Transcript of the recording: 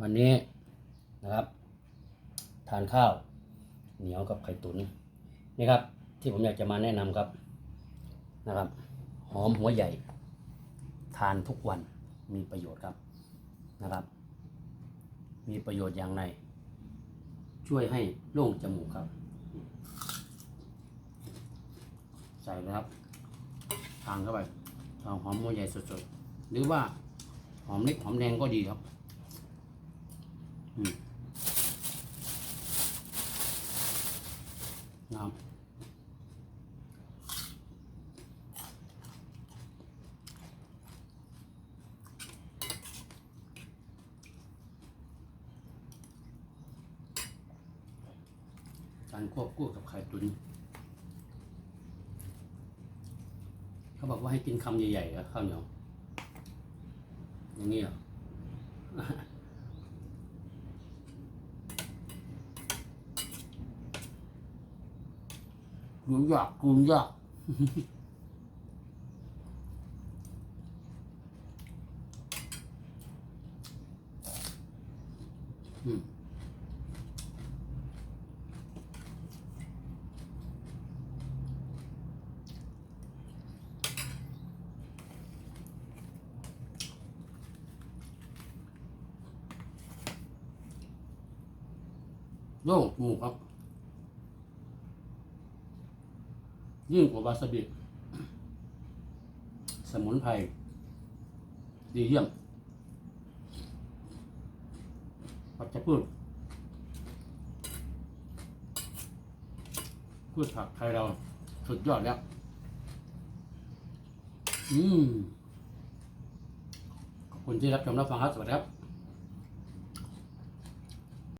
วันนี้นะครับ ทานข้าว เหนียวกับไข่ตุ๋นนี่ครับ ที่ผมอยากจะมาแนะนำครับนะครับ หอมหัวใหญ่ ทานทุกวันมีประโยชน์ครับนะครับ มีประโยชน์อย่างไรช่วยให้โล่งจมูกครับ ใส่นะครับ ทานเข้าไปเอาหอมหัวใหญ่สดๆ หรือว่าหอมเล็กหอมแดงก็ดีครับ นะครับการควบคู่กับไข่ตุน เขาบอกว่าให้กินคำใหญ่ๆเหรอข้าวเหนียวอย่างนี้เหรอ รู้ยากกูยากอืมโล่งจมูกครับ ยิ่งกว่าวาซาบิสมุนไพรดีเยี่ยมปัจจพืชพืชผักไทยเราสุดยอดแล้ว อืมขอบคุณที่รับชมรับฟังครับ สวัสดีครับ